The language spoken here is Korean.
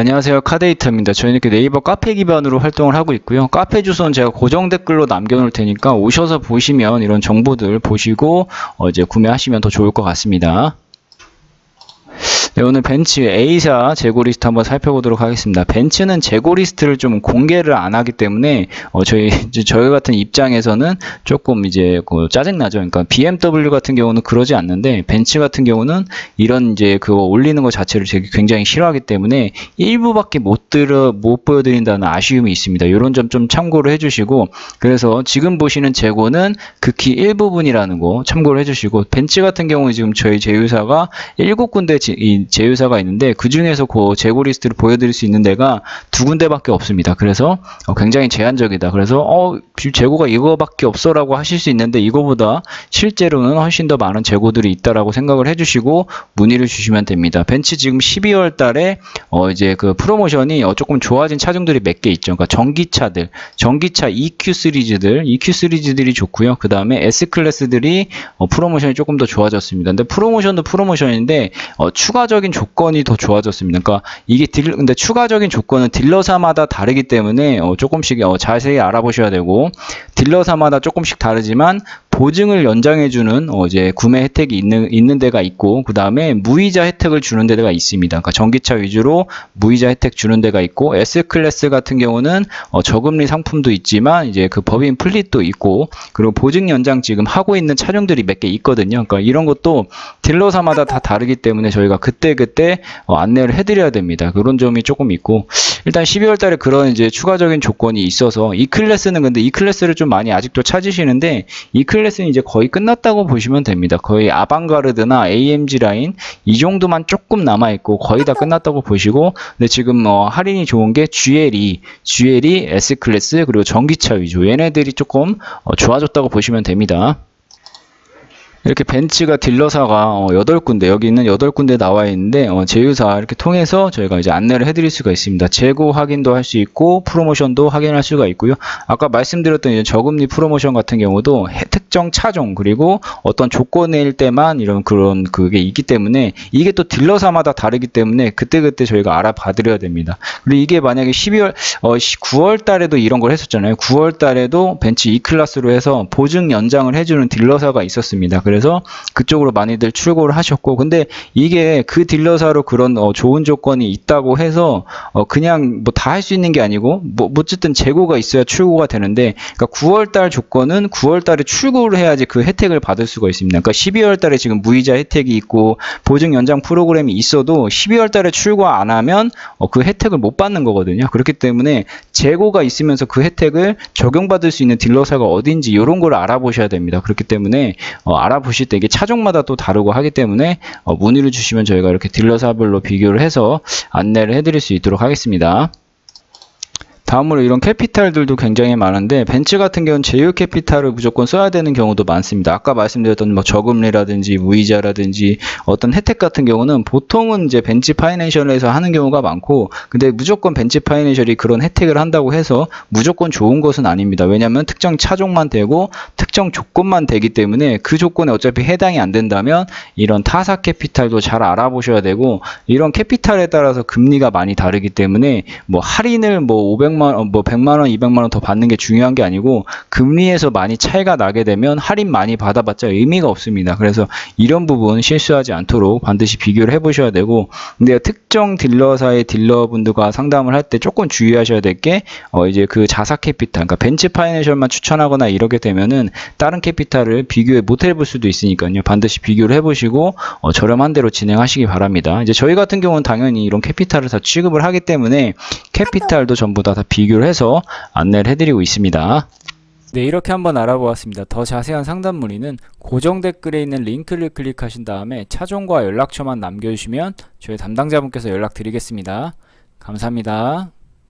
안녕하세요. 카데이터입니다. 저희는 이렇게 네이버 카페 기반으로 활동을 하고 있고요. 카페 주소는 제가 고정 댓글로 남겨놓을 테니까 오셔서 보시면 이런 정보들 보시고 어, 이제 구매하시면 더 좋을 것 같습니다. 네, 오늘 벤츠 A사 재고 리스트 한번 살펴보도록 하겠습니다. 벤츠는 재고 리스트를 좀 공개를 안 하기 때문에 어, 저희 저희 같은 입장에서는 조금 이제 그 짜증 나죠. 그러니까 BMW 같은 경우는 그러지 않는데 벤츠 같은 경우는 이런 이제 그거 올리는 것 자체를 굉장히 싫어하기 때문에 일부밖에 못 들어 못 보여드린다는 아쉬움이 있습니다. 이런 점 좀 참고를 해주시고 그래서 지금 보시는 재고는 극히 일부분이라는 거 참고를 해주시고 벤츠 같은 경우는 지금 저희 제휴사가 일곱 군데 제휴사가 있는데 그 중에서 그 재고 리스트를 보여드릴 수 있는 데가 두 군데밖에 없습니다. 그래서 어, 굉장히 제한적이다. 그래서 어 지- 재고가 이거밖에 없어라고 하실 수 있는데 이거보다 실제로는 훨씬 더 많은 재고들이 있다라고 생각을 해주시고 문의를 주시면 됩니다. 벤츠 지금 12월 달에 어 이제 그 프로모션이 어 조금 좋아진 차종들이 몇 개 있죠. 그러니까 전기차들, 전기차 EQ 시리즈들, EQ 시리즈들이 좋고요. 그 다음에 S 클래스들이 어, 프로모션이 조금 더 좋아졌습니다. 근데 프로모션도 프로모션인데 어, 추가 적인 조건이 더 좋아졌습니다. 그러니까 이게 딜, 근데 추가적인 조건은 딜러사마다 다르기 때문에 어, 조금씩 어, 자세히 알아보셔야 되고 딜러사마다 조금씩 다르지만 보증을 연장해주는 어, 이제 구매 혜택이 있는 있는 데가 있고 그 다음에 무이자 혜택을 주는 데가 있습니다. 그러니까 전기차 위주로 무이자 혜택 주는 데가 있고 S 클래스 같은 경우는 어, 저금리 상품도 있지만 이제 그 법인 플릿도 있고 그리고 보증 연장 지금 하고 있는 차량들이 몇 개 있거든요. 그러니까 이런 것도 딜러사마다 다 다르기 때문에 저희가 그때 그때 어, 안내를 해드려야 됩니다. 그런 점이 조금 있고 일단 12월 달에 그런 이제 추가적인 조건이 있어서 이 클래스는 근데 이 클래스를 좀 많이 아직도 찾으시는데 이 클래스는 이제 거의 끝났다고 보시면 됩니다. 거의 아방가르드나 AMG 라인 이 정도만 조금 남아 있고 거의 다 끝났다고 보시고 근데 지금 어, 할인이 좋은 게 GLE, GLE S 클래스 그리고 전기차 위주 얘네들이 조금 어, 좋아졌다고 보시면 됩니다. 이렇게 벤츠가 딜러사가 어, 8군데 여기 있는 8군데 나와 있는데 어, 제휴사 이렇게 통해서 저희가 이제 안내를 해드릴 수가 있습니다. 재고 확인도 할 수 있고 프로모션도 확인할 수가 있고요. 아까 말씀드렸던 이제 저금리 프로모션 같은 경우도 해- 특정 차종 그리고 어떤 조건일 때만 이런 그런 그게 있기 때문에 이게 또 딜러사마다 다르기 때문에 그때 그때 저희가 알아봐드려야 됩니다. 그리고 이게 만약에 12월 어, 9월 달에도 이런 걸 했었잖아요. 9월 달에도 벤츠 E 클래스로 해서 보증 연장을 해주는 딜러사가 있었습니다. 그래서 그쪽으로 많이들 출고를 하셨고, 근데 이게 그 딜러사로 그런 어, 좋은 조건이 있다고 해서 어, 그냥 뭐 다 할 수 있는 게 아니고, 뭐 어쨌든 재고가 있어야 출고가 되는데, 그러니까 9월 달 조건은 9월 달에 출고를 해야지 그 혜택을 받을 수가 있습니다. 그러니까 12월 달에 지금 무이자 혜택이 있고 보증 연장 프로그램이 있어도 12월 달에 출고 안 하면 어, 그 혜택을 못 받는 거거든요. 그렇기 때문에 재고가 있으면서 그 혜택을 적용받을 수 있는 딜러사가 어딘지 이런 걸 알아보셔야 됩니다. 그렇기 때문에 어, 알아 보실 때 이게 차종마다 또 다르고 하기 때문에 어, 문의를 주시면 저희가 이렇게 딜러 사별로 비교를 해서 안내를 해드릴 수 있도록 하겠습니다. 다음으로 이런 캐피탈들도 굉장히 많은데 벤츠 같은 경우는 제휴 캐피탈을 무조건 써야 되는 경우도 많습니다. 아까 말씀드렸던 뭐 저금리라든지 무이자라든지 어떤 혜택 같은 경우는 보통은 이제 벤츠 파이낸셜에서 하는 경우가 많고 근데 무조건 벤츠 파이낸셜이 그런 혜택을 한다고 해서 무조건 좋은 것은 아닙니다. 왜냐하면 특정 차종만 되고 특정 조건만 되기 때문에 그 조건에 어차피 해당이 안 된다면 이런 타사 캐피탈도 잘 알아보셔야 되고 이런 캐피탈에 따라서 금리가 많이 다르기 때문에 뭐 할인을 뭐 500만 원, 뭐 100만 원, 200만 원 더 받는 게 중요한 게 아니고 금리에서 많이 차이가 나게 되면 할인 많이 받아봤자 의미가 없습니다. 그래서 이런 부분 실수하지 않도록 반드시 비교를 해보셔야 되고 근데 특정 딜러사의 딜러분들과 상담을 할 때 조금 주의하셔야 될 게 어 이제 그 자사 캐피탈, 그러니까 벤츠 파이낸셜만 추천하거나 이러게 되면은 다른 캐피탈을 비교해 못 해볼 수도 있으니까요. 반드시 비교를 해보시고 어 저렴한 대로 진행하시기 바랍니다. 이제 저희 같은 경우는 당연히 이런 캐피탈을 다 취급을 하기 때문에 캐피탈도 전부 다, 다 비교를 해서 안내를 해드리고 있습니다. 네, 이렇게 한번 알아보았습니다. 더 자세한 상담 문의는 고정 댓글에 있는 링크를 클릭하신 다음에 차종과 연락처만 남겨주시면 저희 담당자분께서 연락드리겠습니다. 감사합니다.